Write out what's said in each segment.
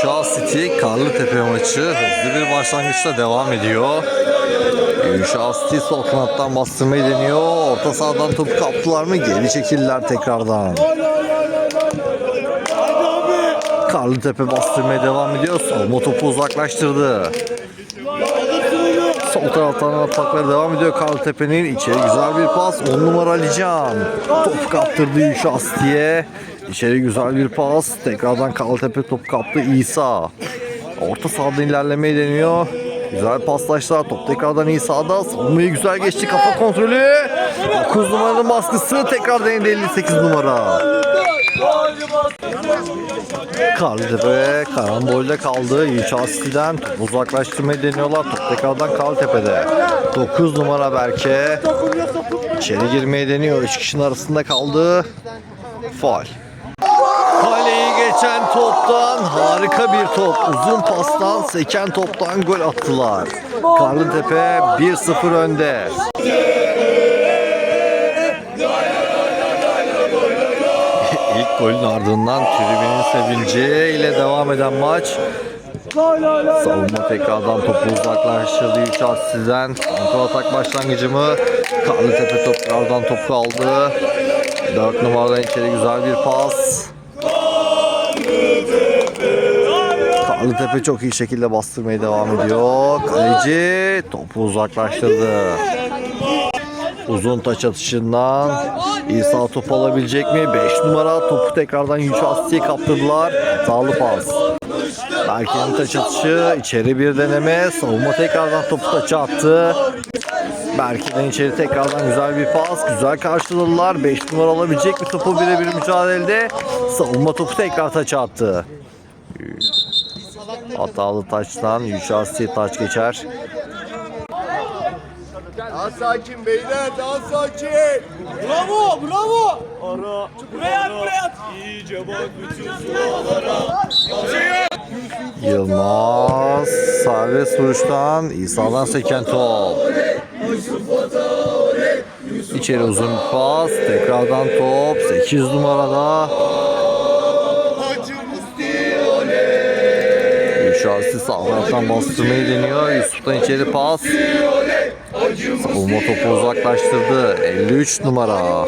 Uşak City Karlıtepe maçı hızlı bir başlangıçla devam ediyor. Uşak City sol kanattan bastırmayı deniyor. Orta sahadan topu kaptılar mı geri çekildiler tekrardan. Karlıtepe bastırmaya devam ediyor. Savunma topu uzaklaştırdı. Sol taraftan atakları devam ediyor Karlıtepe'nin. içeri güzel bir pas. 10 numara Alican. Top kaptırdı Yuşas diye. İçeri güzel bir pas. Tekrardan Karlıtepe top kaptı İsa. Orta sahadan ilerlemeyi deniyor. Güzel paslaşlar. Top tekrardan İsa'da. Savunmayı güzel geçti. Kafa kontrolü. 9 numaranın baskısı. Tekrar denedi 58 numara. Karlıtepe karambolde kaldı. Yüçasti'den top uzaklaştırmayı deniyorlar. Top tekrardan Karlıtepe'de. 9 numara Berke. İçeri girmeyi deniyor. 3 kişinin arasında kaldı. Faal. Geçen toptan harika bir top. Uzun pastan seken toptan gol attılar. Karlıtepe 1-0 önde. İlk golün ardından tribünün sevinciyle devam eden maç. Savunma tekrardan topu uzaklaştırdı Yüçasti'den. Kontrol atak başlangıcı mı? Karlıtepe toplardan topu aldı. 4 numaradan içeri güzel bir pas. Karlıtepe çok iyi şekilde bastırmaya devam ediyor. Kaleci topu uzaklaştırdı. Uzun taç atışından İsa top alabilecek mi? 5 numara topu tekrardan Yüce Aslı'ya kaptırdılar. Hatalı pas. Berke'nin taç atışı içeri bir deneme. Savunma tekrardan topu taça attı. Berke'den içeri tekrardan güzel bir pas. Güzel karşıladılar. 5 numara alabilecek mi topu birebir mücadelede? Savunma topu tekrar taça attı. Hatalı taçtan Yüce Aslı'ya taç geçer. Daha sakin beyler daha sakin. Bravo, bravo. Ara. Buraya at, buraya at. İyice bak bütün sulara. Yılmaz serbest vuruştan İsa'dan seken top. İçeri uzun pas. Tekrardan top. 8 numarada. Şahsi sağ bastırmayı deniyor. Yusuf'tan içeri pas. Savunma topu uzaklaştırdı. 53 numara.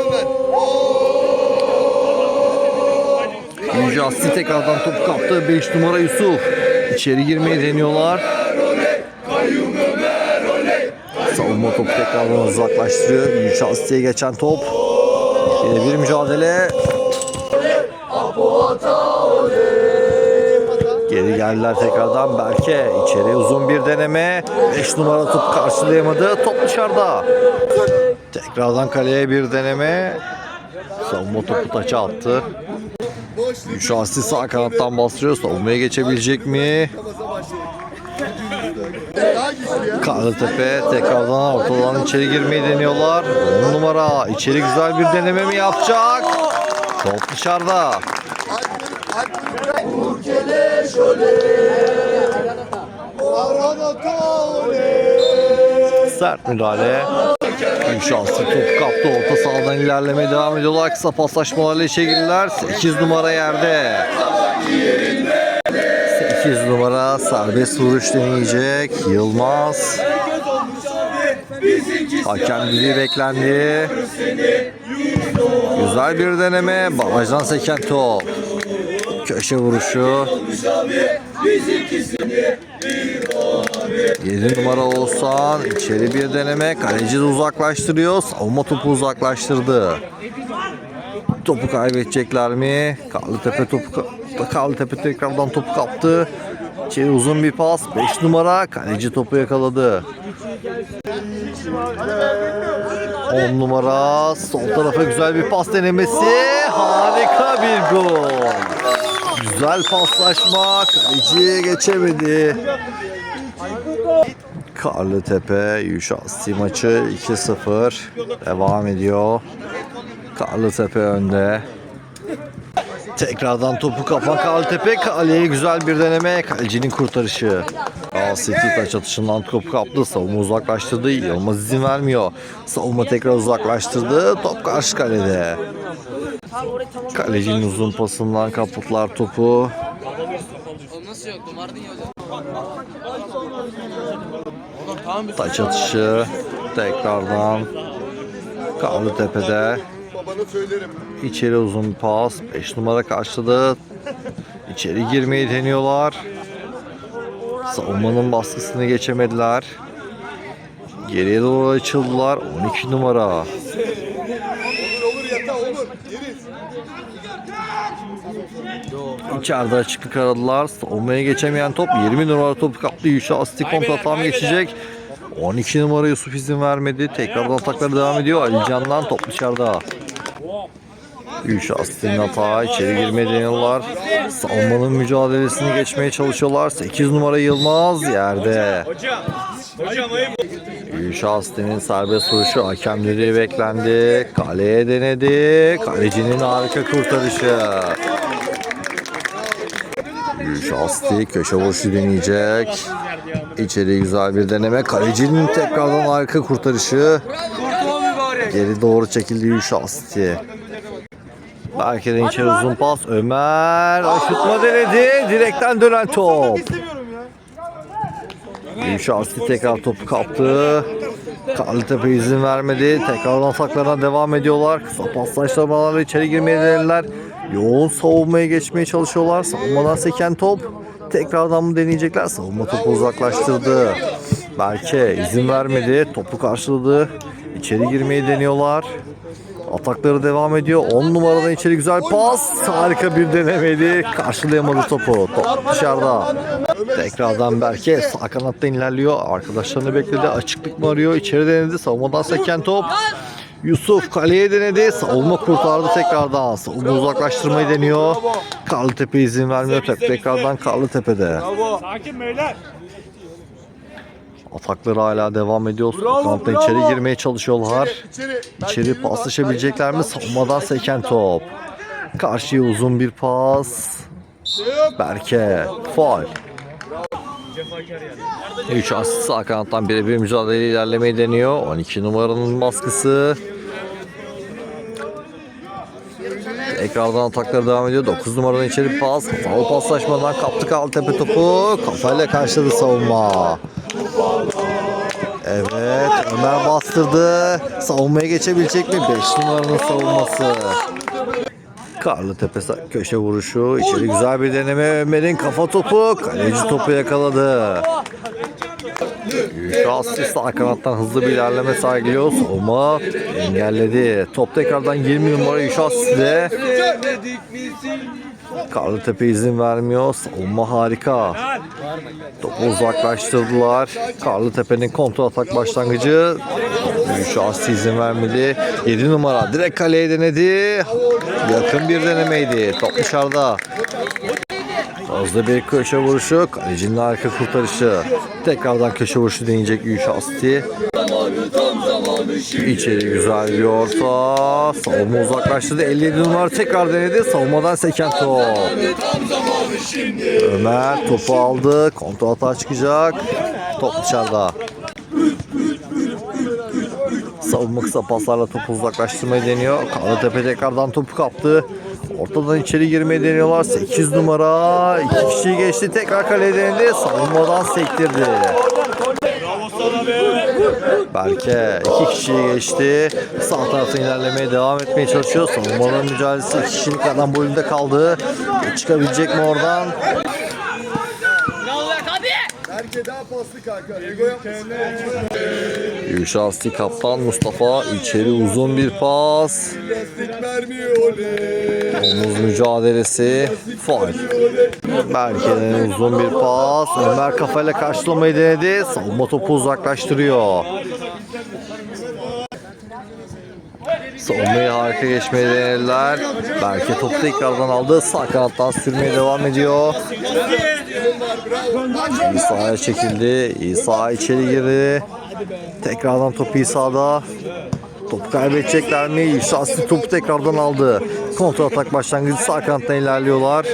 Yüce Aslı tekrardan topu kaptı. 5 numara Yusuf. İçeri girmeyi deniyorlar. Savunma topu tekrardan uzaklaştırıyor. Yüce Aslı'ya geçen top. Yine bir mücadele. Geldiler tekrardan Berke. içeri uzun bir deneme. 5 numara top karşılayamadı. Top dışarıda. Tekrardan kaleye bir deneme. Savunma topu taça attı. Şu Asli sağ kanattan bastırıyor. Savunmaya geçebilecek mi? Karlıtepe tekrardan ortadan içeri girmeyi deniyorlar. 10 numara içeri güzel bir deneme mi yapacak? Top dışarıda. Sert müdahale. Şanslı topu kaptı. Orta sahadan ilerlemeye devam ediyorlar. Kısa paslaşmalarla işe girdiler. 8 numara yerde. 8 numara serbest vuruş deneyecek. Yılmaz. Hakem düdüğü beklendi. Güzel bir deneme. Barajdan seken top. Köşe vuruşu. 7 numara Oğuzhan. İçeri bir deneme. Kaleci de uzaklaştırıyor. Savunma topu uzaklaştırdı. Topu kaybedecekler mi? Karlıtepe topu Karlıtepe tekrardan topu kaptı. İçeri uzun bir pas. 5 numara. Kaleci topu yakaladı. 10 numara. Sol tarafa güzel bir pas denemesi. Harika bir gol güzel paslaşma kaleciye geçemedi Karlıtepe Yuşasti maçı 2-0 devam ediyor. Karlıtepe önde. Tekrardan topu kapan Karlıtepe kaleye güzel bir deneme kalecinin kurtarışı. Aa, City taç atışından topu kaptı savunma uzaklaştırdı Yılmaz izin vermiyor. Savunma tekrar uzaklaştırdı top karşı kalede. Kalecinin uzun pasından kaputlar topu. Taç atışı tekrardan Karlıtepe'de içeri uzun pas 5 numara karşıladı. İçeri girmeyi deniyorlar. Savunmanın baskısını geçemediler. Geriye doğru açıldılar. 12 numara İçeride açıklık aradılar. Savunmaya geçemeyen top 20 numara topu kaptı. Yuşa Asti kontra tam geçecek. 12 numara Yusuf izin vermedi. Tekrardan atakları devam ediyor. Ali Can'dan top dışarıda. Yuşa Asti'nin hata. içeri girmeye deniyorlar. Savunmanın mücadelesini geçmeye çalışıyorlar. 8 numara Yılmaz yerde. Yuşa Asti'nin serbest vuruşu hakemleri beklendi. Kaleye denedi. Kalecinin harika kurtarışı. Şasti köşe vuruşu deneyecek. İçeri güzel bir deneme. Kalecinin tekrardan arka kurtarışı. Geri doğru çekildi Şasti. Berke'den içeri uzun pas. Ömer aşıtma denedi. Direkten dönen top. Şasti tekrar topu kaptı. Karlıtepe izin vermedi. Tekrardan ataklarına devam ediyorlar. Kısa paslaşmalarla içeri girmeye denediler. Yoğun savunmaya geçmeye çalışıyorlar. Savunmadan seken top. Tekrardan mı deneyecekler? Savunma topu uzaklaştırdı. Berke izin vermedi. Topu karşıladı. İçeri girmeyi deniyorlar. Atakları devam ediyor. 10 numaradan içeri güzel pas. Harika bir denemeydi. Karşılayamadı topu. Top dışarıda. Tekrardan Berke sağ kanattan ilerliyor. Arkadaşlarını bekledi. Açıklık mı arıyor? İçeri denedi. Savunmadan seken top. Yusuf kaleye denedi. Savunma kurtardı tekrardan. Savunma uzaklaştırmayı deniyor. Karlıtepe izin vermiyor. Tek- Tekrardan Karlıtepe'de. Sakin beyler. Atakları hala devam ediyor. Kanattan içeri girmeye çalışıyorlar. İçeri. İçeri paslaşabilecekler mi? Savunmadan seken top. Karşıya uzun bir pas. Berke. Faul. 3 asist sağ kanattan birebir mücadele ilerlemeyi deniyor. 12 numaranın baskısı. Tekrardan atakları devam ediyor. 9 numaradan içeri pas. Hatalı paslaşmadan kaptı Kaltepe topu. Kafayla karşıladı savunma. Evet Ömer bastırdı. Savunmaya geçebilecek mi? 5 numaranın savunması. Karlıtepe sa- köşe vuruşu. İçeri güzel bir deneme. Ömer'in kafa topu. Kaleci topu yakaladı. Şahsi sağ kanattan hızlı bir ilerleme sergiliyor. Savunma engelledi. Top tekrardan 20 numara Yuşasi'de. Karlıtepe izin vermiyor. Savunma harika. Topu uzaklaştırdılar. Karlıtepe'nin kontrol atak başlangıcı. Şahsi izin vermedi. 7 numara direkt kaleye denedi. Yakın bir denemeydi. Top dışarıda. Fazla bir köşe vuruşu. Kalecinin arka kurtarışı. Tekrardan köşe vuruşu deneyecek Yuşasti. İçeri güzel bir orta. Savunma uzaklaştırdı. 57 numara tekrar denedi. Savunmadan seken top. Ömer topu aldı. Kontrol hata çıkacak. Top dışarıda. Savunma kısa paslarla topu uzaklaştırmayı deniyor. Karatepe tekrardan topu kaptı. Ortadan içeri girmeyi deniyorlar. 8 numara. 2 kişiyi geçti. Tekrar kaleye denedi. Savunmadan sektirdi. Bravo sana be. Berke iki kişiyi geçti. Sağ tarafta ilerlemeye devam etmeye çalışıyor. Savunmanın mücadelesi iki kişilik adam boyunda kaldı. Çıkabilecek mi oradan? Berke daha paslı kanka. Ego. Yuşasti kaptan Mustafa içeri uzun bir pas. Omuz mücadelesi. Faul. Berke'den uzun bir pas. Ömer kafayla karşılamayı denedi. Savunma topu uzaklaştırıyor. Savunmayı harika geçmeyi denediler. Berke topu tekrardan aldı. Sağ kanattan sürmeye devam ediyor. İsa'ya çekildi. İsa içeri girdi. Tekrardan topu İsa'da. Topu kaybedecekler mi? Yusasti topu tekrardan aldı. Kontra atak başlangıcı sağ kanattan ilerliyorlar.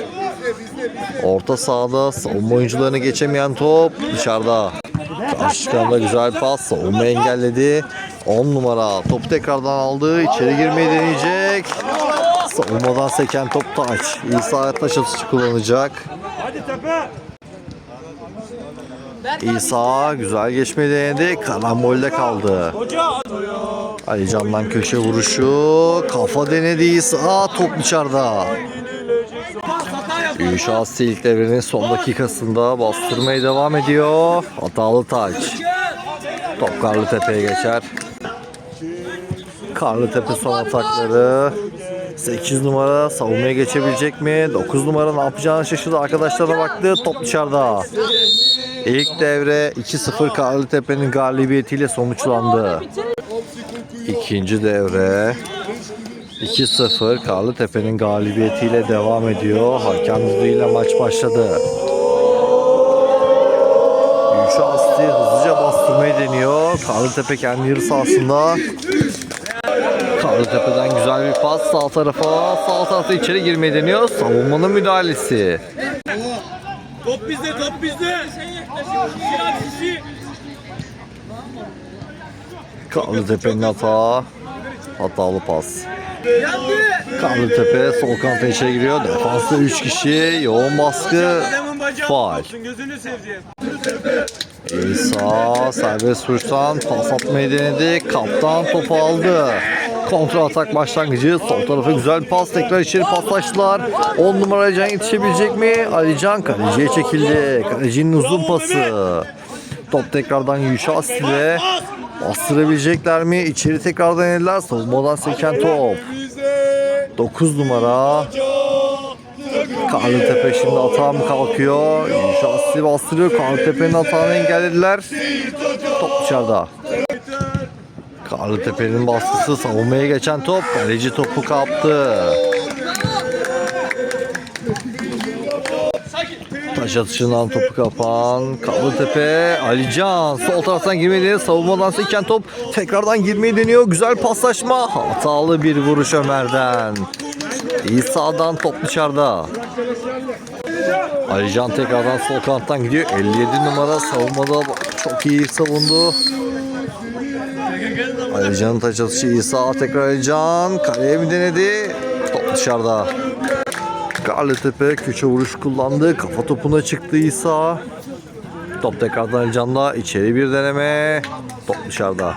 Orta sahada savunma oyuncularını geçemeyen top dışarıda. Karşı çıkanda güzel pas. Savunma engelledi. 10 numara topu tekrardan aldı. İçeri girmeyi deneyecek. Savunmadan seken top taç. İsa taş atışı kullanacak. İsa güzel geçmeyi denedi. Karambolde kaldı. Ali Can'dan köşe vuruşu. Kafa denedi İsa. Top dışarıda. Üşas ilk devrenin son dakikasında bastırmaya devam ediyor. Hatalı taç. Top Karlıtepe'ye geçer. Karlıtepe son atakları. 8 numara savunmaya geçebilecek mi? 9 numara ne yapacağını şaşırdı. Arkadaşlarına baktı. Top dışarıda. İlk devre 2-0 Karlıtepe'nin galibiyetiyle sonuçlandı. İkinci devre 2-0 Karlıtepe'nin galibiyetiyle devam ediyor. Hakem düdüğüyle maç başladı. Yuşa Asti hızlıca bastırmayı deniyor. Karlıtepe kendi yarı sahasında. Karlıtepe'den güzel bir pas sağ tarafa. Sağ tarafta içeri girmeyi deniyor. Savunmanın müdahalesi. Top bizde top bizde. Karlıtepe'nin hata. Hatalı pas. Karlıtepe sol kanata içeri giriyor. Defansta 3 kişi. Yoğun baskı. Faal. İsa serbest vuruştan pas atmayı denedi. Kaptan topu aldı. Kontra atak başlangıcı. Sol tarafa güzel pas. Tekrar içeri paslaştılar. 10 numara Alican yetişebilecek mi? Alican kaleciye çekildi. Kalecinin uzun pası. Top tekrardan Yuşa Stil'e. Bastırabilecekler mi? İçeri tekrardan eller. Savunmadan seken top. 9 numara. Karlıtepe şimdi atağa mı kalkıyor? Şahsi bastırıyor. Karlıtepe'nin atağını engellediler. Top dışarıda. Karlıtepe'nin baskısı savunmaya geçen top. Kaleci topu kaptı. Taş atışından topu kapan. Karlıtepe, Alican sol taraftan girmeyi deniyor. Savunmadan seken top tekrardan girmeyi deniyor. Güzel paslaşma. Hatalı bir vuruş Ömer'den. İsa'dan top dışarıda. Alican tekrardan sol kanattan gidiyor. 57 numara savunmada çok iyi savundu. Alican'ın taç atışı İsa tekrar Alican. Kaleye mi denedi? Top dışarıda. Karlıtepe köşe vuruş kullandı. Kafa topuna çıktı İsa. Top tekrardan Alican'da. içeri bir deneme. Top dışarıda.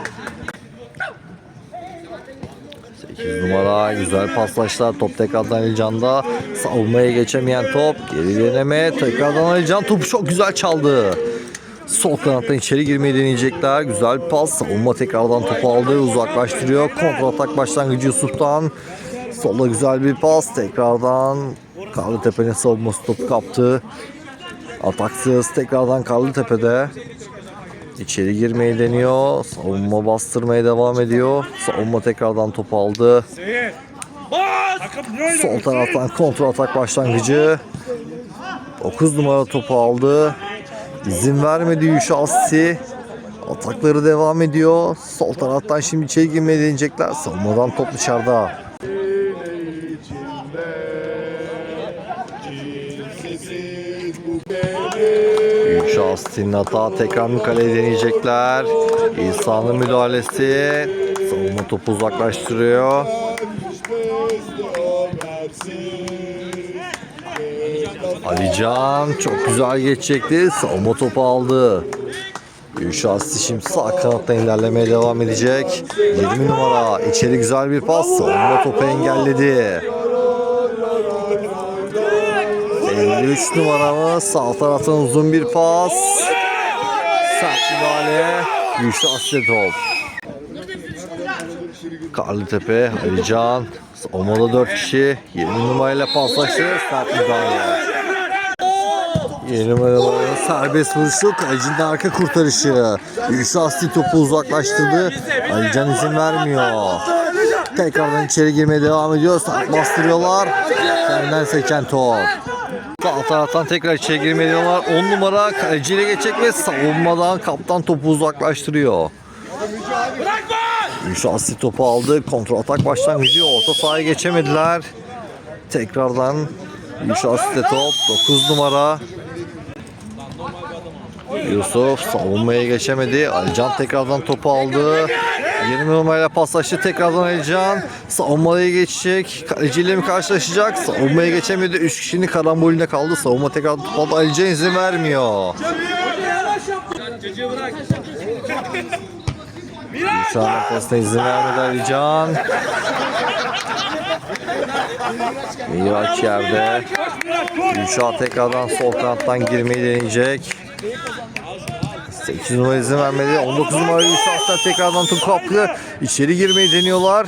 8 numara güzel paslaşlar. Top tekrardan Alican'da. Savunmaya geçemeyen top. Geri deneme. Tekrardan Alican topu çok güzel çaldı. Sol kanattan içeri girmeyi deneyecekler. Güzel bir pas. Savunma tekrardan topu aldı. Uzaklaştırıyor. Kontra atak başlangıcı Yusuf'tan. Sola güzel bir pas. Tekrardan Karlıtepe'nin savunması topu kaptı. Ataksız tekrardan Karlıtepe'de. İçeri girmeyi deniyor. Savunma bastırmaya devam ediyor. Savunma tekrardan topu aldı. Sol taraftan kontrol atak başlangıcı. 9 numara topu aldı. İzin vermedi Yuşasi. Atakları devam ediyor. Sol taraftan şimdi içeri girmeye deneyecekler. Savunmadan top dışarıda. Yuşasi'nin hata tekrar kaleye deneyecekler. İsa'nın müdahalesi. Savunma topu uzaklaştırıyor. Alican çok güzel geçecekti. Savunma topu aldı. Yuşasi şimdi sağ kanattan ilerlemeye devam edecek. 20 numara içeri güzel bir pas. Savunma topu engelledi. 53 numaramız sağ taraftan uzun bir pas. Sert müdahale. Yuşasi top. Karlıtepe, Alican, Savunmada 4 kişi. 20 numarayla paslaştı. Sert müdahale. 20 numarayla serbest vuruşu. Kalecinin arka kurtarışı. Yusasti topu uzaklaştırdı. Alican izin vermiyor. Tekrardan içeri girmeye devam ediyor. Sert bastırıyorlar. Senden seken top. Sağ taraftan tekrar içeri girmeye deniyorlar. 10 numara kaleciyle geçecek ve savunmadan kaptan topu uzaklaştırıyor. Yusuf topu aldı. Kontrol atak başlangıcı. Orta sahaya geçemediler. Tekrardan Yusuf top. 9 numara. Yusuf savunmaya geçemedi. Alican tekrardan topu aldı. 20 numarayla paslaştı. Tekrardan Alican savunmaya geçecek. Kaleciyle mi karşılaşacak? Savunmaya geçemedi. 3 kişinin karambolüne kaldı. Savunma tekrardan topu aldı. Alican izin vermiyor. çocuğu bırak. Şu an pasına izin vermedi Alican. Miraç yerde. Gülşah tekrardan sol kanattan girmeyi deneyecek. 8 numara izin vermedi. 19 numara Gülşah'ta tekrardan top kaptı. İçeri girmeyi deniyorlar.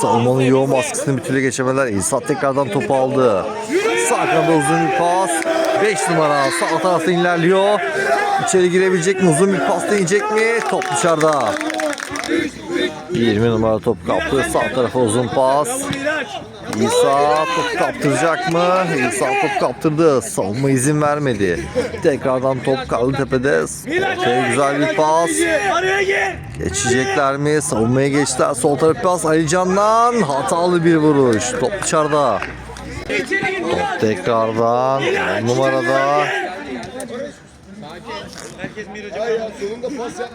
Savunmanın yoğun baskısını bir türlü geçemediler. İsat tekrardan topu aldı. Sağ uzun bir pas. 5 numara sağ tarafta ilerliyor. İçeri girebilecek mi? Uzun bir pas deneyecek mi? Top dışarıda. 20 numara top kaptı. Sağ tarafa uzun pas. İsa top kaptıracak mı? İsa top kaptırdı. Savunma izin vermedi. Tekrardan top kaldı tepede. Ortaya güzel bir pas. Geçecekler mi? Savunmaya geçtiler. Sol taraf pas Ali-Can'dan. Hatalı bir vuruş. Top dışarıda. Top tekrardan. Numarada. Pas yap.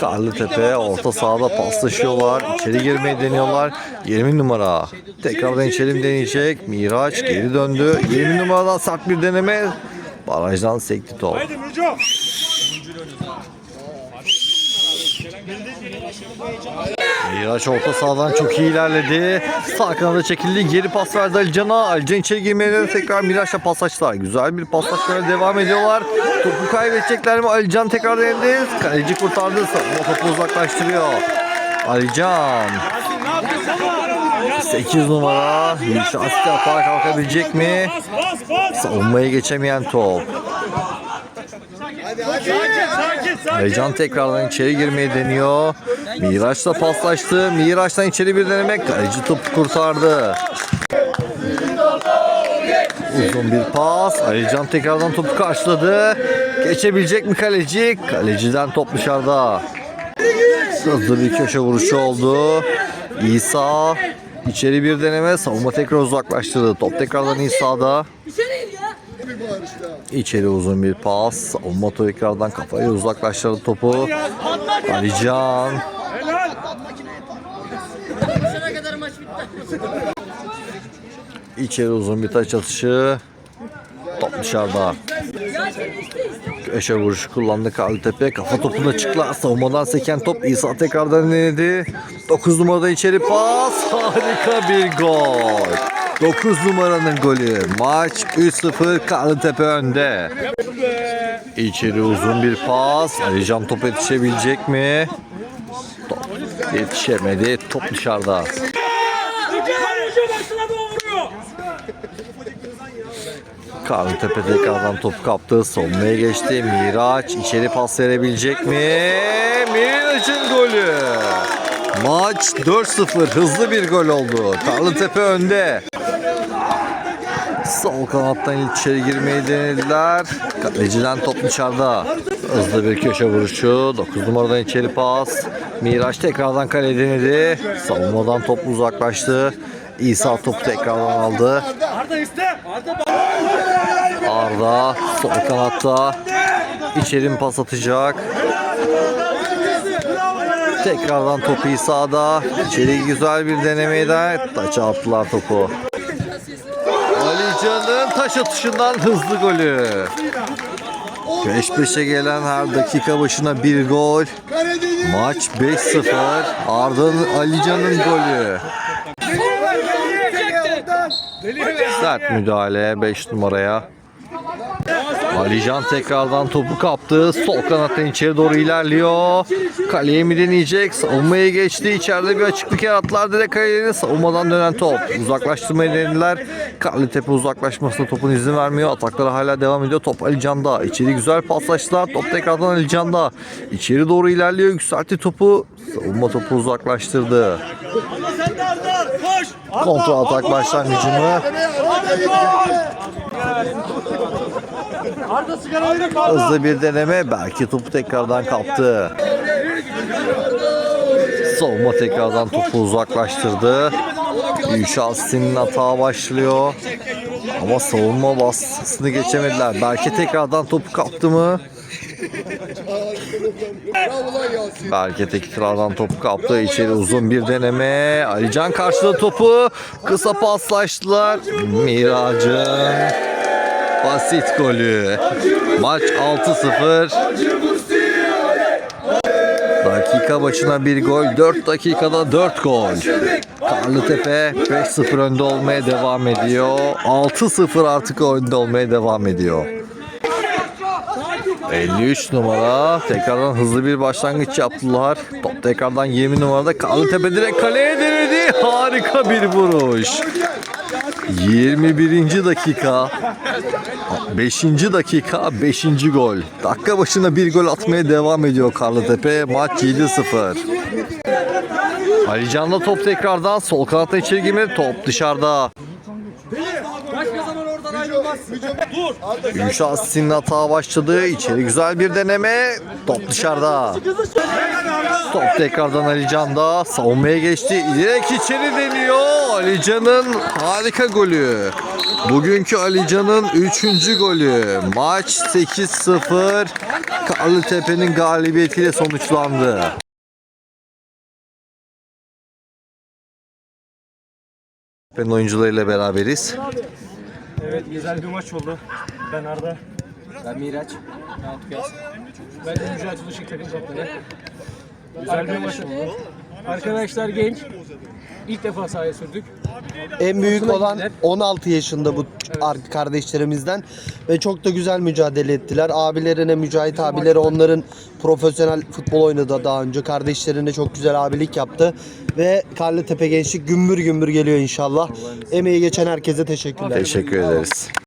Karlıtepe orta sahada paslaşıyorlar. İçeri girmeyi deniyorlar. 20 numara. Tekrardan içeri deneyecek? Miraç geri döndü. 20 numaradan sert bir deneme. Barajdan sekti top. Miraç orta sahadan çok iyi ilerledi. Sağ kanada çekildi. Geri pas verdi Alican'a. Alican içeri girmeye. Tekrar Miraç'la paslaştılar. Güzel bir paslaşmaya devam ediyorlar. Topu kaybedecekler mi? Alican tekrar denedi. Kaleci kurtardı. Savunma topu uzaklaştırıyor. Alican. 8 numara. Şahsi atağa kalkabilecek mi? Savunmaya geçemeyen top. Hadi. Sakin sakin. Heyecan tekrardan içeri girmeyi deniyor. Miraç'la paslaştı. Miraç'tan içeri bir deneme. Kaleci topu kurtardı. Uzun bir pas. Alican tekrardan topu karşıladı. Geçebilecek mi kaleci? Kaleciden top dışarıda. Hızlı bir köşe vuruşu oldu. İsa içeri bir deneme. Savunma tekrar uzaklaştırdı. Top tekrardan İsa'da. İçeri uzun bir pas. Savunma tekrardan kafayı uzaklaştırdı topu. Alican. İçeri uzun bir taç atışı. Top dışarıda. Köşe vuruşu kullandı Kalitepe. Kafa topuna çıkla. Savunmadan seken top. İsa tekrardan denedi. 9 numarada içeri pas. Harika bir gol. 9 numaranın golü. Maç 3-0 Kalitepe önde. İçeri uzun bir pas. Alican top yetişebilecek mi? Top yetişemedi. Top dışarıda. Müco başına doğru vuruyor. Karlıtepe tekrardan top kaptı. Savunmaya geçti. Miraç içeri pas verebilecek mi? Miraç'ın golü. Maç 4-0. Hızlı bir gol oldu. Karlıtepe önde. Sol kanattan içeri girmeyi denediler. Kaleciden top dışarıda. Hızlı bir köşe vuruşu. 9 numaradan içeri pas. Miraç tekrardan kale denedi. Savunmadan top uzaklaştı. İsa topu tekrardan aldı. Arda iste. Arda Arda sol kanatta içeri mi pas atacak? Tekrardan topu İsa'da. İçeri güzel bir denemeydi. Taça attılar topu. Ali Can'ın taş atışından hızlı golü. Peş peşe gelen her dakika başına bir gol. Maç 5-0. Arda'nın Ali Can'ın golü. Sert müdahale 5 numaraya. Alican tekrardan topu kaptı. Sol kanattan içeri doğru ilerliyor. Kaleye mi deneyecek? Savunmaya geçti. İçeride bir açıklık yarattılar. Direkt kaleye savunmadan dönen top. Uzaklaştırmayı denediler. Karlıtepe uzaklaşmasına topun izin vermiyor. Atakları hala devam ediyor. Top Alican'da. İçeri güzel paslaştılar. Top tekrardan Alican'da. İçeri doğru ilerliyor. Yükseltti topu. Savunma topu uzaklaştırdı. Kontra atak başlangıcını Arda koş. Arda sigarayı kaldı. Hızlı bir deneme. Belki topu tekrardan kaptı. Savunma tekrardan topu uzaklaştırdı. Yuşassin'in hata başlıyor. Ama savunma baskısını geçemediler. Belki tekrardan topu kaptı mı? Belki tekrardan topu kaptı. İçeri uzun bir deneme. Alican karşıladı topu. Kısa paslaştılar. Mirac'ın basit golü. Maç 6-0. Dakika başına bir gol, 4 dakikada 4 gol. Karlıtepe 5-0 önde olmaya devam ediyor. 6-0 artık önde olmaya devam ediyor. 53 numara tekrardan hızlı bir başlangıç yaptılar. Top tekrardan 20 numarada Karlıtepe direkt kaleye denedi. Harika bir vuruş. 21. dakika 5. dakika 5. gol. Dakika başına bir gol atmaya devam ediyor Karlıtepe. Maç 7-0. Ali Can'la top tekrardan sol kanatta içeri girmedi. Top dışarıda. Dur. Gümüşa Asis'in hata başladı. İçeri güzel bir deneme. Top dışarıda. Top tekrardan Ali Can'da. Savunmaya geçti. Direkt içeri deniyor. Ali Can'ın harika golü. Bugünkü Ali Can'ın 3. golü. Maç 8-0. Karlıtepe'nin galibiyetiyle sonuçlandı. Ben oyuncularıyla beraberiz. Evet güzel bir maç oldu. Ben Arda. Ben Miraç. Ben de Mücadele Işık takım kaptanı. Güzel bir maç oldu. Arkadaşlar genç. İlk defa sahaya sürdük. En büyük Hoşuna olan gittiler. 16 yaşında bu ar- kardeşlerimizden ve çok da güzel mücadele ettiler. Abilerine, Mücahit abileri onların profesyonel futbol oynadı daha önce. Kardeşlerine çok güzel abilik yaptı ve Karlıtepe Gençlik gümbür gümbür geliyor inşallah. Emeği geçen herkese teşekkürler. Teşekkür ederiz.